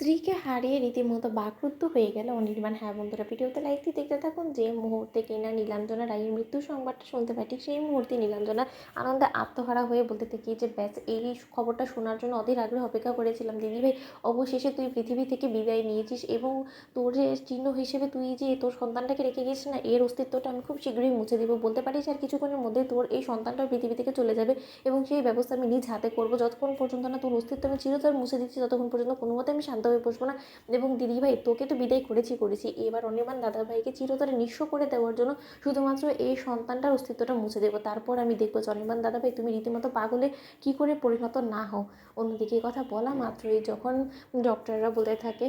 স্ত্রীকে হারিয়ে রীতিমতো বাকরুদ্ধ হয়ে গেল অনির্বাণ। হ্যাঁ বন্ধুরা, ভিডিওতে লাইকটি দেখতে থাকুন যে মুহূর্তে কিনা নীলাঞ্জনা রায়ের মৃত্যু সংবাদটা শুনতে পাই। ঠিক সেই মুহূর্তে নীলাঞ্জনা আনন্দে আত্মহারা হয়ে বলতে থাকি যে, ব্যাস, এই খবরটা শোনার জন্য অধীর আগ্রহে অপেক্ষা করেছিলাম। দিদিভাই অবশেষে তুই পৃথিবী থেকে বিদায় নিয়েছিস এবং তোর যে চিহ্ন হিসেবে তুই যে তোর সন্তানটাকে রেখে গেছিস না, এর অস্তিত্বটা আমি খুব শীঘ্রই মুছে দেবো। বলতে পারিস আর কিছুক্ষণের মধ্যে তোর এই সন্তানটাও পৃথিবী থেকে চলে যাবে এবং সেই ব্যবস্থা আমি নিজ হাতে করব। যতক্ষণ পর্যন্ত না তোর অস্তিত্ব আমি চিরতর মুছে দিচ্ছি, ততক্ষণ পর্যন্ত কোনো মতে আমি শান্ত হয়ে বসবো না। এবং দিদিভাই, তোকে তো বিদায় করেছি করেছি। এবার অনির্বাণ দাদাভাইকে চিরতরে নিঃস্ব করে দেওয়ার জন্য শুধুমাত্র এই সন্তানটার অস্তিত্বটা মুছে দেবো। তারপর আমি দেখব যে, অনির্বাণ দাদাভাই, তুমি রীতিমতো পাগলে কি করে পরিণত না হও। অন্যদিকে কথা বলা মাত্রই যখন ডক্টররা বলে থাকে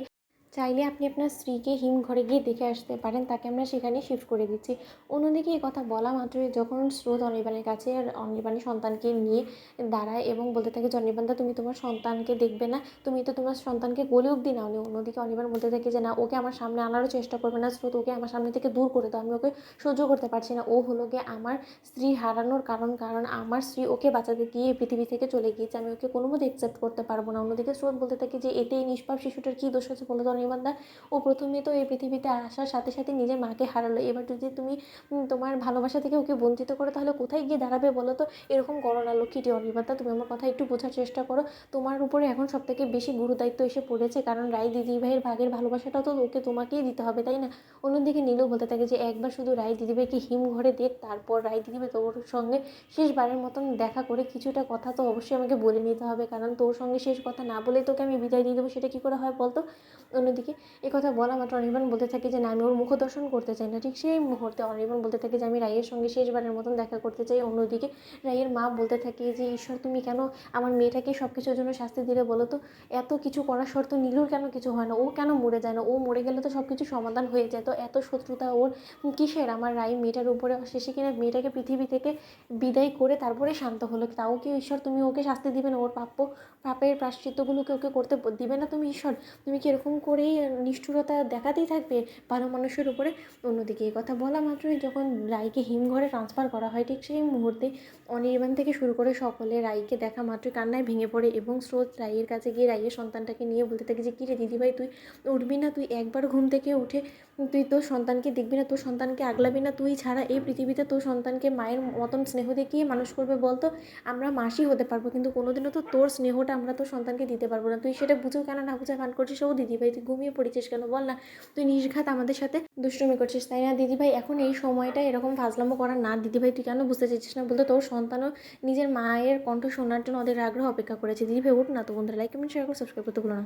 চাইলে আপনি আপনার স্ত্রীকে হিমঘরে গিয়ে দেখে আসতে পারেন, তাকে আমরা সেখানে শিফট করে দিচ্ছি। অন্যদিকে এই কথা বলা মাত্রই যখন স্রোত অনির্বাণের কাছে আর অনির্বাণের সন্তানকে নিয়ে দাঁড়ায় এবং বলতে থাকে যে অনির্বাণদা তুমি তোমার সন্তানকে দেখবে না, তুমি তো তোমার সন্তানকে গলে অব্দি নাও অন্যদিকে অনির্বাণ বলতে থাকে যে, না, ওকে আমার সামনে আনারও চেষ্টা করবে না, স্রোত ওকে আমার সামনে থেকে দূর করে দাও, আমি ওকে সহ্য করতে পারছি না। ও হলো গিয়ে আমার স্ত্রী হারানোর কারণ কারণ আমার স্ত্রী ওকে বাঁচাতে গিয়ে পৃথিবী থেকে চলে গিয়েছে, আমি ওকে কোনো মতে অ্যাকসেপ্ট করতে পারব না। অন্যদিকে স্রোত বলতে থাকে যে এতে নিষ্পাপ শিশুটার কী দোষ আছে বলো তো ও প্রথমে তো এই পৃথিবীতে আসার সাথে সাথে নিজের মাকে হারালো। এবার যদি তুমি তোমার ভালোবাসা থেকে ওকে বঞ্চিত করো, তাহলে কোথায় গিয়ে দাঁড়াবে বলো তো? এরকম করো না লক্ষ্মীটি অনির্বাণদা তুমি আমার কথা একটু বোঝার চেষ্টা করো। তোমার উপরে এখন সব থেকে বেশি গুরুদায়িত্ব এসে পড়েছে, কারণ রায় দিদিভাইয়ের ভাগের ভালোবাসাটাও তো ওকে তোমাকেই দিতে হবে, তাই না? অন্যদিকে নীলও বলতে থাকে যে, একবার শুধু রায় দিদিভাইকে হিম ঘরে দেখ, তারপর রায় দিদিভাই তোর সঙ্গে শেষবারের মতন দেখা করে কিছুটা কথা তো অবশ্যই আমাকে বলে নিতে হবে, কারণ তোর সঙ্গে শেষ কথা না বলে তোকে আমি বিদায় দিয়ে দেবো, সেটা কী করে হয় বলতো? অন্যদিকে এ কথা বলা মাত্র অনির্বাণ বলতে থাকে যে, না, আমি ওর মুখ দর্শন করতে চাই না। ঠিক সেই মুহূর্তে অনির্বাণ বলতে থাকে যে, আমি রায়ের সঙ্গে শেষবারের মতন দেখা করতে চাই। অন্যদিকে রায়ের মা বলতে থাকে যে, ঈশ্বর, তুমি কেন আমার মেয়েটাকে সব কিছুর জন্য শাস্তি দিলে বলো তো? এত কিছু করার শর্ত নীলুর কেন কিছু হয় না? ও কেন মরে যায় না? ও মরে গেলে তো সব কিছু সমাধান হয়ে যায়। তো এত শত্রুতা ওর কিসের? আমার রায় মেয়েটার উপরে শেষে কিনা মেয়েটাকে পৃথিবী থেকে বিদায় করে তারপরে শান্ত হলো। তাও কি ঈশ্বর, তুমি ওকে শাস্তি দিবে না? ওর প্রাপ্য, পাপের প্রাশ্চিত্যগুলোকে ওকে করতে দিবে না তুমি? ঈশ্বর, তুমি কি এরকম করেই নিষ্ঠুরতা দেখাতেই থাকবে ভালো মানুষের উপরে। অন্যদিকে এই কথা বলা মাত্রই যখন রায়কে হিমঘরে ট্রান্সফার করা হয়, ঠিক সেই মুহূর্তে অনির্বাণ থেকে শুরু করে সকলে রায়কে দেখা মাত্রই কান্নায় ভেঙে পড়ে এবং স্রোত রায়ের কাছে গিয়ে রায়ের সন্তানটাকে নিয়ে বলতে থাকে যে, কিরে দিদিভাই, তুই উঠবি না? তুই একবার ঘুম থেকে উঠে তুই তোর সন্তানকে দেখবি না, তোর সন্তানকে আগলাবি না, তুই ছাড়া এই পৃথিবীতে তোর সন্তানকে মায়ের মতন স্নেহ দেখিয়ে মানুষ করবে বলতো? আমরা মাসি হতে পারব, কিন্তু কোনোদিনও তো তোর স্নেহটা আমরা তোর সন্তানকে দিতে পারব না। তুই সেটা বুঝেও কেন? না বুঝে গান করছিস? ও দিদিভাই তুই ঘুমিয়ে পড়েছিস কেন? বল না। তুই নির্ঘাত আমাদের সাথে দুষ্টুমি করছিস, তাই না দিদিভাই এখন এই সময়টা এরকম ফাজলামো করা না দিদিভাই তুই কেন বুঝতে চাইছিস না? বলতে তোর সন্তানও নিজের মায়ের কণ্ঠ শোনার জন্য ওদের আগ্রহ অপেক্ষা করেছে। দিদিভাই উঠ না তো বন্ধুরা লাইক কমেন্ট শেয়ার করে সাবস্ক্রাইব করতে ভুলো না।